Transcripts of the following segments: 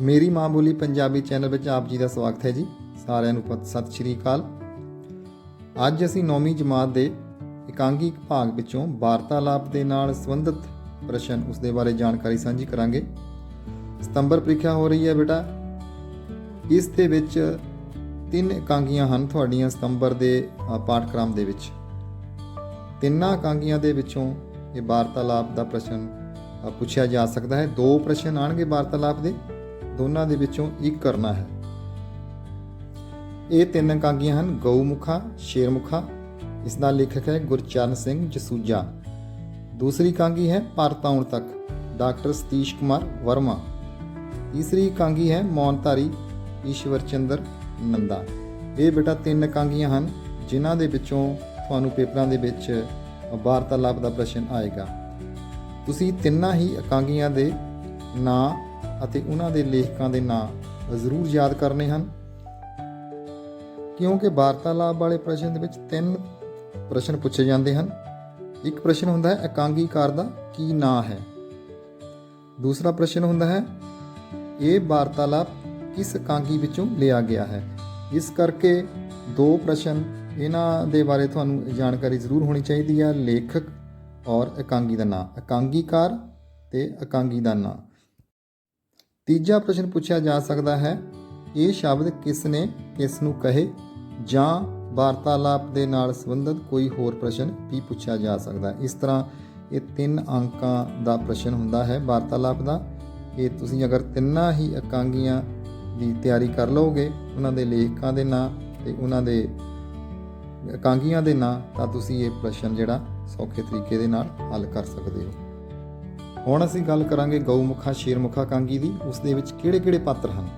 ਮੇਰੀ ਮਾਂ ਬੋਲੀ ਪੰਜਾਬੀ ਚੈਨਲ ਵਿੱਚ ਆਪ ਜੀ ਦਾ ਸਵਾਗਤ ਹੈ ਜੀ। ਸਾਰਿਆਂ ਨੂੰ ਪਤ- ਸਤਿ ਸ਼੍ਰੀ ਅਕਾਲ। ਅੱਜ ਅਸੀਂ 9ਵੀਂ ਜਮਾਤ ਦੇ ਇਕਾਂਗੀ ਭਾਗ ਵਿੱਚੋਂ ਵਾਰਤਾਲਾਪ ਦੇ ਨਾਲ ਸੰਬੰਧਿਤ ਪ੍ਰਸ਼ਨ ਉਸ ਦੇ ਬਾਰੇ ਜਾਣਕਾਰੀ ਸਾਂਝੀ ਕਰਾਂਗੇ। ਸਤੰਬਰ ਪ੍ਰੀਖਿਆ ਹੋ ਰਹੀ ਹੈ ਬੇਟਾ। ਇਸ ਦੇ ਵਿੱਚ ਤਿੰਨ ਇਕਾਂਗੀਆਂ ਹਨ ਤੁਹਾਡੀਆਂ ਸਤੰਬਰ ਦੇ ਪਾਠਕ੍ਰਮ ਦੇ ਵਿੱਚ। ਤਿੰਨਾਂ ਇਕਾਂਗੀਆਂ ਦੇ ਵਿੱਚੋਂ ਇਹ ਵਾਰਤਾਲਾਪ ਦਾ ਪ੍ਰਸ਼ਨ ਪੁੱਛਿਆ ਜਾ ਸਕਦਾ ਹੈ। ਦੋ ਪ੍ਰਸ਼ਨ ਆਣਗੇ ਵਾਰਤਾਲਾਪ ਦੇ। ਦੋਨਾਂ ਦੇ ਵਿੱਚੋਂ ਇੱਕ ਕਰਨਾ ਹੈ। ਇਹ ਤਿੰਨ ਇਕਾਂਗੀਆਂ ਹਨ, ਗਊਮੁਖਾ, ਸ਼ੇਰਮੁਖਾ। ਇਸ ਦਾ ਲੇਖਕ ਹੈ ਗੁਰਚਰਨ ਸਿੰਘ ਜਸੂਜਾ। ਦੂਸਰੀ ਇਕਾਂਗੀ ਹੈ ਭਾਰਤ ਆਉਣ ਤੱਕ, ਡਾਕਟਰ ਸਤੀਸ਼ ਕੁਮਾਰ ਵਰਮਾ। ਤੀਸਰੀ ਇਕਾਂਗੀ ਹੈ ਮੌਨਧਾਰੀ ਈਸ਼ਵਰ ਚੰਦਰ ਨੰਦਾ। ਇਹ ਬੇਟਾ ਤਿੰਨ ਇਕਾਂਗੀਆਂ ਹਨ, ਜਿਨ੍ਹਾਂ ਦੇ ਵਿੱਚੋਂ ਤੁਹਾਨੂੰ ਪੇਪਰਾਂ ਦੇ ਵਿੱਚ ਵਾਰਤਾਲਾਪ ਦਾ ਪ੍ਰਸ਼ਨ ਆਏਗਾ। ਤੁਸੀਂ ਤਿੰਨਾਂ ਹੀ ਇਕਾਂਗੀਆਂ ਦੇ ਨਾਂ ਅਤੇ ਉਹਨਾਂ ਦੇ ਲੇਖਕਾਂ ਦੇ ਨਾਂ ਜ਼ਰੂਰ ਯਾਦ ਕਰਨੇ ਹਨ। ਕਿਉਂਕਿ ਵਾਰਤਾਲਾਪ ਵਾਲੇ ਪ੍ਰਸ਼ਨ ਦੇ ਵਿੱਚ ਤਿੰਨ ਪ੍ਰਸ਼ਨ ਪੁੱਛੇ ਜਾਂਦੇ ਹਨ। ਇੱਕ ਪ੍ਰਸ਼ਨ ਹੁੰਦਾ ਹੈ ਇਕਾਂਗੀਕਾਰ ਦਾ ਕੀ ਨਾਂ ਹੈ? ਦੂਸਰਾ ਪ੍ਰਸ਼ਨ ਹੁੰਦਾ ਹੈ, ਇਹ ਵਾਰਤਾਲਾਪ ਕਿਸ ਇਕਾਂਗੀ ਵਿੱਚੋਂ ਲਿਆ ਗਿਆ ਹੈ? ਇਸ ਕਰਕੇ ਦੋ ਪ੍ਰਸ਼ਨ ਇਹਨਾਂ ਦੇ ਬਾਰੇ ਤੁਹਾਨੂੰ ਜਾਣਕਾਰੀ ਜ਼ਰੂਰ ਹੋਣੀ ਚਾਹੀਦੀ ਹੈ, ਲੇਖਕ ਔਰ ਇਕਾਂਗੀ ਦਾ ਨਾਂ। ਇਕਾਂਗੀਕਾਰ ਤੇ ਇਕਾਂਗੀ ਦਾ ਨਾਂ। ਤੀਜਾ ਪ੍ਰਸ਼ਨ ਪੁੱਛਿਆ ਜਾ ਸਕਦਾ ਹੈ, ਇਹ ਸ਼ਬਦ ਕਿਸ ਨੇ ਕਿਸ ਨੂੰ ਕਹੇ? ਜਾਂ ਵਾਰਤਾਲਾਪ ਦੇ ਨਾਲ ਸੰਬੰਧਿਤ ਕੋਈ ਹੋਰ ਪ੍ਰਸ਼ਨ ਵੀ ਪੁੱਛਿਆ ਜਾ ਸਕਦਾ ਹੈ। ਇਸ ਤਰ੍ਹਾਂ ਇਹ ਤਿੰਨ ਅੰਕਾਂ ਦਾ ਪ੍ਰਸ਼ਨ ਹੁੰਦਾ ਹੈ ਵਾਰਤਾਲਾਪ ਦਾ। ਇਹ ਤੁਸੀਂ ਅਗਰ ਤਿੰਨਾਂ ਹੀ ਇਕਾਂਗੀਆਂ ਦੀ ਤਿਆਰੀ ਕਰ ਲਓਗੇ, ਉਹਨਾਂ ਦੇ ਲੇਖਕਾਂ ਦੇ ਨਾਂ ਤੇ ਉਹਨਾਂ ਦੇ ਇਕਾਂਗੀਆਂ ਦੇ ਨਾਂ, ਤਾਂ ਤੁਸੀਂ ਇਹ ਪ੍ਰਸ਼ਨ ਜਿਹੜਾ ਸੌਖੇ ਤਰੀਕੇ ਦੇ ਨਾਲ ਹੱਲ ਕਰ ਸਕਦੇ ਹੋ। ਹੁਣ ਅਸੀਂ ਗੱਲ ਕਰਾਂਗੇ ਗਊਮੁਖਾ, ਸ਼ੇਰਮੁਖਾ, ਕਾਂਗੀ ਦੀ। ਉਸ ਦੇ ਵਿੱਚ ਕਿਹੜੇ-ਕਿਹੜੇ ਪਾਤਰ ਹਨ?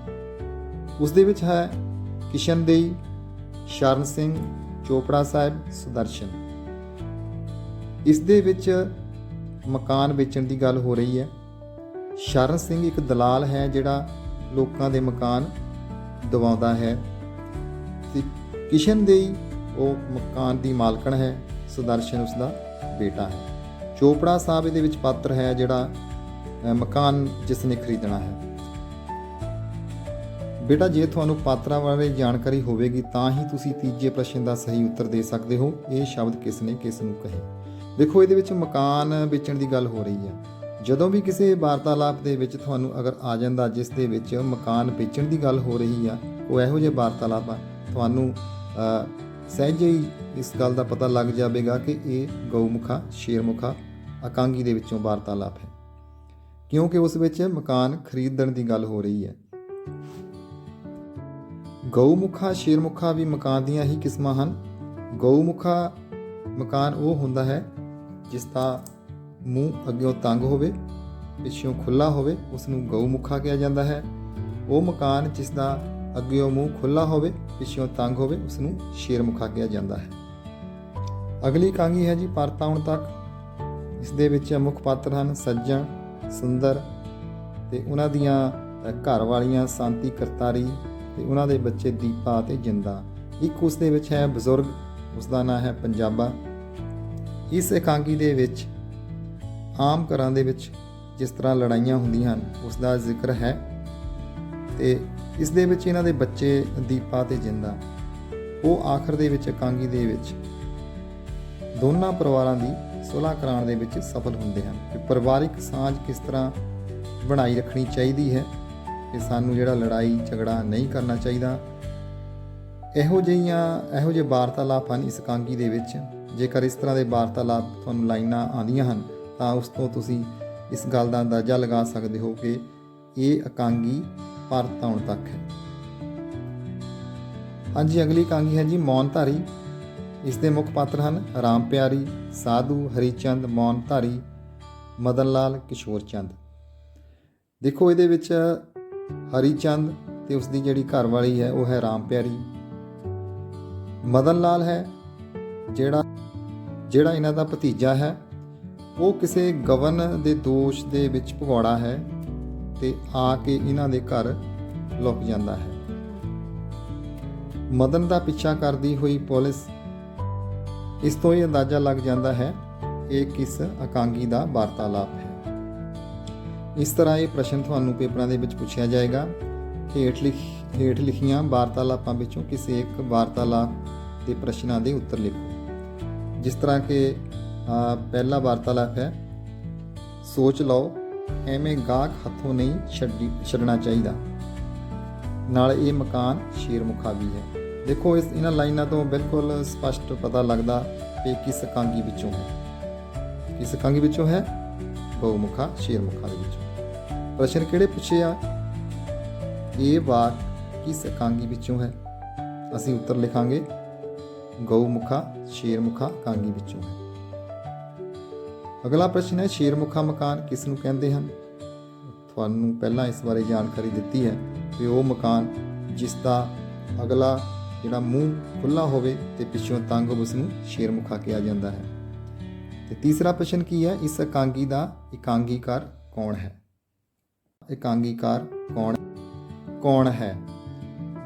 ਉਸ ਦੇ ਵਿੱਚ ਹੈ ਕਿਸ਼ਨਦੇਈ ਸ਼ਰਨ ਸਿੰਘ, ਚੋਪੜਾ ਸਾਹਿਬ, ਸੁਦਰਸ਼ਨ। ਇਸ ਦੇ ਵਿੱਚ ਮਕਾਨ ਵੇਚਣ ਦੀ ਗੱਲ ਹੋ ਰਹੀ ਹੈ। ਸ਼ਰਨ ਸਿੰਘ ਇੱਕ ਦਲਾਲ ਹੈ ਜਿਹੜਾ ਲੋਕਾਂ ਦੇ ਮਕਾਨ ਦਿਵਾਉਂਦਾ ਹੈ। ਤੇ ਕਿਸ਼ਨਦੇਈ ਉਹ ਮਕਾਨ ਦੀ ਮਾਲਕਣ ਹੈ, ਸੁਦਰਸ਼ਨ ਉਸ ਦਾ ਬੇਟਾ ਹੈ। ਚੋਪੜਾ ਸਾਹਿਬ ਇਹਦੇ ਵਿੱਚ ਪਾਤਰ ਹੈ ਜਿਹੜਾ ਮਕਾਨ ਜਿਸ ਨੇ ਖਰੀਦਣਾ ਹੈ। ਬੇਟਾ, ਜੇ ਤੁਹਾਨੂੰ ਪਾਤਰਾਂ ਬਾਰੇ ਜਾਣਕਾਰੀ ਹੋਵੇਗੀ, ਤਾਂ ਹੀ ਤੁਸੀਂ ਤੀਜੇ ਪ੍ਰਸ਼ਨ ਦਾ ਸਹੀ ਉੱਤਰ ਦੇ ਸਕਦੇ ਹੋ। ਇਹ ਸ਼ਬਦ ਕਿਸ ਨੇ ਕਿਸ ਨੂੰ ਕਹੇ? ਦੇਖੋ, ਇਹਦੇ ਵਿੱਚ ਮਕਾਨ ਵੇਚਣ ਦੀ ਗੱਲ ਹੋ ਰਹੀ ਹੈ। ਜਦੋਂ ਵੀ ਕਿਸੇ ਵਾਰਤਾਲਾਪ ਦੇ ਵਿੱਚ ਤੁਹਾਨੂੰ ਅਗਰ ਆ ਜਾਂਦਾ, ਜਿਸ ਦੇ ਵਿੱਚ ਮਕਾਨ ਵੇਚਣ ਦੀ ਗੱਲ ਹੋ ਰਹੀ ਆ, ਉਹ ਇਹੋ ਜਿਹੇ ਵਾਰਤਾਲਾਪ ਆ। ਤੁਹਾਨੂੰ ਸਹਿਜੇ ਹੀ ਇਸ ਗੱਲ ਦਾ ਪਤਾ ਲੱਗ ਜਾਵੇਗਾ ਕਿ ਇਹ ਗਊਮੁਖਾ, ਸ਼ੇਰਮੁਖਾ, ਅਕਾਂਗੀ ਦੇ ਵਿੱਚੋਂ ਵਾਰਤਾਲਾਪ ਹੈ। ਕਿਉਂਕਿ ਉਸ ਵਿੱਚ ਮਕਾਨ ਖਰੀਦਣ ਦੀ ਗੱਲ ਹੋ ਰਹੀ ਹੈ। ਗਊਮੁਖਾ, ਸ਼ੇਰਮੁਖਾ ਵੀ ਮਕਾਨ ਦੀਆਂ ਹੀ ਕਿਸਮਾਂ ਹਨ। ਗਊਮੁਖਾ ਮਕਾਨ ਉਹ ਹੁੰਦਾ ਹੈ ਜਿਸ ਦਾ ਮੂੰਹ ਅੱਗਿਓਂ ਤੰਗ ਹੋਵੇ ਪਿੱਛੋਂ ਖੁੱਲਾ ਹੋਵੇ ਉਸ ਨੂੰ ਗਊਮੁਖਾ ਕਿਹਾ ਜਾਂਦਾ ਹੈ। ਉਹ ਮਕਾਨ ਜਿਸ ਦਾ ਅੱਗਿਓਂ ਮੂੰਹ ਖੁੱਲਾ ਹੋਵੇ ਪਿੱਛੋਂ ਤੰਗ ਹੋਵੇ ਉਸ ਨੂੰ ਸ਼ੇਰਮੁਖਾ ਕਿਹਾ ਜਾਂਦਾ ਹੈ। ਅਗਲੀ ਕਾਂਗੀ ਹੈ ਜੀ ਪਰਤਾਉਣ ਤੱਕ। ਇਸ ਦੇ ਵਿੱਚ ਮੁੱਖ ਪਾਤਰ ਹਨ ਸੱਜਣ, ਸੁੰਦਰ ਤੇ ਉਹਨਾਂ ਦੀਆਂ ਘਰ ਵਾਲੀਆਂ ਸ਼ਾਂਤੀ ਕਰਤਾਰੀ ਤੇ ਉਹਨਾਂ ਦੇ ਬੱਚੇ ਦੀਪਾ ਤੇ ਜਿੰਦਾ। ਇੱਕ ਉਸ ਦੇ ਵਿੱਚ ਹੈ ਬਜ਼ੁਰਗ, ਉਸ ਦਾ ਨਾਮ ਹੈ ਪੰਜਾਬਾ। ਇਸ ਇਕਾਂਗੀ ਦੇ ਵਿੱਚ ਆਮ ਘਰਾਂ ਦੇ ਵਿੱਚ ਜਿਸ ਤਰ੍ਹਾਂ ਲੜਾਈਆਂ ਹੁੰਦੀਆਂ ਹਨ, ਉਸ ਦਾ ਜ਼ਿਕਰ ਹੈ ਤੇ ਇਸ ਦੇ ਵਿੱਚ ਇਹਨਾਂ ਦੇ ਬੱਚੇ ਦੀਪਾ ਤੇ ਜਿੰਦਾ। ਉਹ ਆਖਰ ਦੇ ਵਿੱਚ ਇਕਾਂਗੀ ਦੇ ਵਿੱਚ ਦੋਨਾਂ ਪਰਿਵਾਰਾਂ ਦੀ ਸੁਲ੍ਹਾ ਕਰਾਉਣ ਦੇ ਵਿੱਚ ਸਫਲ ਹੁੰਦੇ ਹਨ ਕਿ ਪਰਿਵਾਰਿਕ ਸਾਂਝ ਕਿਸ ਤਰ੍ਹਾਂ ਬਣਾਈ ਰੱਖਣੀ ਚਾਹੀਦੀ ਹੈ ਕਿ ਸਾਨੂੰ ਜਿਹੜਾ ਲੜਾਈ ਝਗੜਾ ਨਹੀਂ ਕਰਨਾ ਚਾਹੀਦਾ। ਇਹੋ ਜਿਹੀਆਂ, ਇਹੋ ਜਿਹੇ ਵਾਰਤਾਲਾਪ ਹਨ ਇਸ ਇਕਾਂਗੀ ਦੇ ਵਿੱਚ। ਜੇਕਰ ਇਸ ਤਰ੍ਹਾਂ ਦੇ ਵਾਰਤਾਲਾਪ ਤੁਹਾਨੂੰ ਲਾਈਨਾਂ ਆਉਂਦੀਆਂ ਹਨ, ਤਾਂ ਉਸ ਤੋਂ ਤੁਸੀਂ ਇਸ ਗੱਲ ਦਾ ਅੰਦਾਜ਼ਾ ਲਗਾ ਸਕਦੇ ਹੋ ਕਿ ਇਹ ਇਕਾਂਗੀ ਪਰਤਾਉਣ ਤੱਕ ਹੈ। ਹਾਂਜੀ, ਅਗਲੀ ਕਾਂਗੀ ਹੈ ਜੀ ਮੌਨਧਾਰੀ ਇਸ ਦੇ ਮੁੱਖ ਪਾਤਰ ਹਨ ਰਾਮ ਪਿਆਰੀ, ਸਾਧੂ, ਹਰੀਚੰਦ ਮੌਨਧਾਰੀ ਮਦਨ ਲਾਲ ਕਿਸ਼ੋਰ ਚੰਦ। ਦੇਖੋ, ਇਹਦੇ ਵਿੱਚ ਹਰੀਚੰਦ ਤੇ ਉਸ ਦੀ ਜਿਹੜੀ ਘਰ ਵਾਲੀ ਹੈ, ਉਹ ਹੈ ਰਾਮ ਪਿਆਰੀ। ਮਦਨ ਲਾਲ ਹੈ, ਜਿਹੜਾ ਜਿਹੜਾ ਇਹਨਾਂ ਦਾ ਭਤੀਜਾ ਹੈ। ਉਹ ਕਿਸੇ ਗਵਨ ਦੇ ਦੋਸ਼ ਦੇ ਵਿੱਚ ਭਗੌੜਾ ਹੈ। ਤੇ ਆ ਕੇ ਇਹਨਾਂ ਦੇ ਘਰ ਲੁਕ ਜਾਂਦਾ ਹੈ। ਮਦਨ ਦਾ ਪਿੱਛਾ ਕਰਦੀ ਹੋਈ ਪੁਲਿਸ ਇਸ ਤੋਂ ਇਹ ਅੰਦਾਜ਼ਾ ਲੱਗ ਜਾਂਦਾ ਹੈ, ਇਹ ਕਿਸ ਅਕਾਂਗੀ ਦਾ ਵਾਰਤਾਲਾਪ ਹੈ। ਇਸ ਤਰ੍ਹਾਂ ਇਹ ਪ੍ਰਸ਼ਨ ਤੁਹਾਨੂੰ ਪੇਪਰਾਂ ਦੇ ਵਿੱਚ ਪੁੱਛਿਆ ਜਾਏਗਾ ਹੇਠ ਲਿਖ, ਹੇਠ ਲਿਖੀਆਂ ਵਾਰਤਾਲਾਪਾਂ ਵਿੱਚੋਂ ਕਿਸੇ ਇੱਕ ਵਾਰਤਾਲਾਪ ਦੇ ਪ੍ਰਸ਼ਨਾਂ ਦੇ ਉੱਤਰ ਲਿਖੋ। ਜਿਸ ਤਰ੍ਹਾਂ ਕਿ ਪਹਿਲਾ ਵਾਰਤਾਲਾਪ ਹੈ, ਸੋਚ ਲਓ ਐਵੇਂ ਗਾਹਕ ਹੱਥੋਂ ਨਹੀਂ ਛੱਡੀ ਛੱਡਣਾ ਚਾਹੀਦਾ। ਨਾਲ ਇਹ ਮਕਾਨ ਸ਼ੇਰਮੁਖਾ ਵੀ ਹੈ। ਦੇਖੋ, ਇਸ ਇਹਨਾਂ ਲਾਈਨਾਂ ਤੋਂ ਬਿਲਕੁਲ ਸਪਸ਼ਟ ਪਤਾ ਲੱਗਦਾ ਕਿ ਕਿਸ ਕਾਂਗੀ ਵਿੱਚੋਂ ਹੈ। ਕਿਸ ਕਾਂਗੀ ਵਿੱਚੋਂ ਹੈ? ਬਹੁਮੁਖਾ, ਸ਼ੇਰਮੁਖਾ ਦੇ ਵਿੱਚੋਂ। ਪ੍ਰਸ਼ਨ ਕਿਹੜੇ ਪੁੱਛੇ ਆ? ਇਹ ਵਾਕ ਕਿਸ ਕਾਂਗੀ ਵਿੱਚੋਂ ਹੈ? ਅਸੀਂ ਉੱਤਰ ਲਿਖਾਂਗੇ, ਗਊਮੁਖਾ, ਸ਼ੇਰਮੁਖਾ ਕਾਂਗੀ ਵਿੱਚੋਂ ਹੈ। ਅਗਲਾ ਪ੍ਰਸ਼ਨ ਹੈ, ਸ਼ੇਰਮੁਖਾ ਮਕਾਨ ਕਿਸ ਨੂੰ ਕਹਿੰਦੇ ਹਨ? ਤੁਹਾਨੂੰ ਪਹਿਲਾਂ ਇਸ ਬਾਰੇ ਜਾਣਕਾਰੀ ਦਿੱਤੀ ਹੈ ਕਿ ਉਹ ਮਕਾਨ ਜਿਸ ਦਾ ਅਗਲਾ ਜਿਹੜਾ ਮੂੰਹ ਖੁੱਲਾ ਹੋਵੇ ਤੇ ਪਿੱਛੋਂ ਤੰਗ ਹੋਵੇ ਉਸ ਨੂੰ ਸ਼ੇਰਮੁਖਾ ਕਿਹਾ ਜਾਂਦਾ ਹੈ। ਤੇ ਤੀਸਰਾ ਪ੍ਰਸ਼ਨ ਕੀ ਹੈ? ਇਸ ਇਕਾਂਗੀ ਦਾ ਇਕਾਂਗੀਕਾਰ ਕੌਣ ਹੈ? ਇਕਾਂਗੀਕਾਰ ਕੌਣ ਕੌਣ ਹੈ?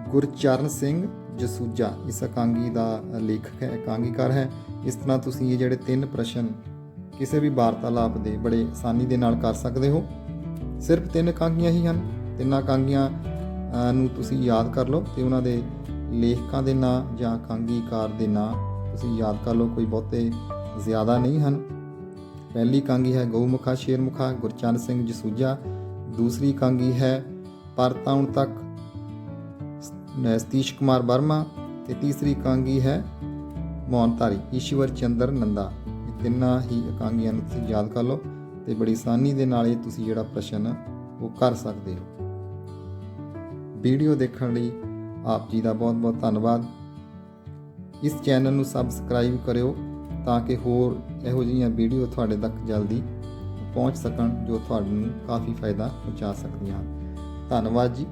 ਗੁਰਚਰਨ ਸਿੰਘ ਜਸੂਜਾ। ਇਸ ਇਕਾਂਗੀ ਦਾ ਲੇਖਕ ਹੈ, ਇਕਾਂਗੀਕਾਰ ਹੈ। ਇਸ ਤਰ੍ਹਾਂ ਤੁਸੀਂ ਇਹ ਜਿਹੜੇ ਤਿੰਨ ਪ੍ਰਸ਼ਨ ਕਿਸੇ ਵੀ ਵਾਰਤਾਲਾਪ ਦੇ ਬੜੇ ਆਸਾਨੀ ਦੇ ਨਾਲ ਕਰ ਸਕਦੇ ਹੋ। ਸਿਰਫ ਤਿੰਨ ਕਾਂਗੀਆਂ ਹੀ ਹਨ। ਤਿੰਨਾਂ ਕਾਂਗੀਆਂ ਨੂੰ ਤੁਸੀਂ ਯਾਦ ਕਰ ਲਓ ਤੇ ਉਹਨਾਂ ਦੇ ਲੇਖਕਾਂ ਦੇ ਨਾਂ ਜਾਂ ਕਾਂਗੀਕਾਰ ਦੇ ਨਾਂ ਤੁਸੀਂ ਯਾਦ ਕਰ ਲਓ, ਕੋਈ ਬਹੁਤੇ ਜ਼ਿਆਦਾ ਨਹੀਂ ਹਨ। ਪਹਿਲੀ ਕਾਂਗੀ ਹੈ ਗਊਮੁਖਾ, ਸ਼ੇਰਮੁਖਾ ਗੁਰਚਰਨ ਸਿੰਘ ਜਸੂਜਾ। ਦੂਸਰੀ ਕਾਂਗੀ ਹੈ ਪਰਤਾਉਣ ਤੱਕ, ਸ- ਕੁਮਾਰ ਵਰਮਾ। ਤੇ ਤੀਸਰੀ ਕਾਂਗੀ ਹੈ ਮੌਨਧਾਰੀ ਈਸ਼ਵਰ ਚੰਦਰ ਨੰਦਾ। ਤਿੰਨਾਂ ਹੀ ਇਕਾਂਗੀਆਂ ਨੂੰ ਤੁਸੀਂ ਯਾਦ ਕਰ ਲਓ ਤੇ ਬੜੀ ਆਸਾਨੀ ਦੇ ਨਾਲ ਇਹ ਤੁਸੀਂ ਜਿਹੜਾ ਪ੍ਰਸ਼ਨ ਉਹ ਕਰ ਸਕਦੇ ਹੋ। ਵੀਡੀਓ ਦੇਖਣ ਲਈ ਆਪ ਜੀ ਦਾ ਬਹੁਤ ਬਹੁਤ ਧੰਨਵਾਦ। ਇਸ ਚੈਨਲ ਨੂੰ ਸਬਸਕ੍ਰਾਈਬ ਕਰਿਓ ਤਾਂ ਕਿ ਹੋਰ ਇਹੋ ਜਿਹੀਆਂ ਵੀਡੀਓ ਤੁਹਾਡੇ ਤੱਕ ਜਲਦੀ ਪਹੁੰਚ ਸਕਣ ਜੋ ਤੁਹਾਨੂੰ ਕਾਫੀ ਫਾਇਦਾ ਪਹੁੰਚਾ ਸਕਦੀਆਂ ਹਨ। ਧੰਨਵਾਦ ਜੀ।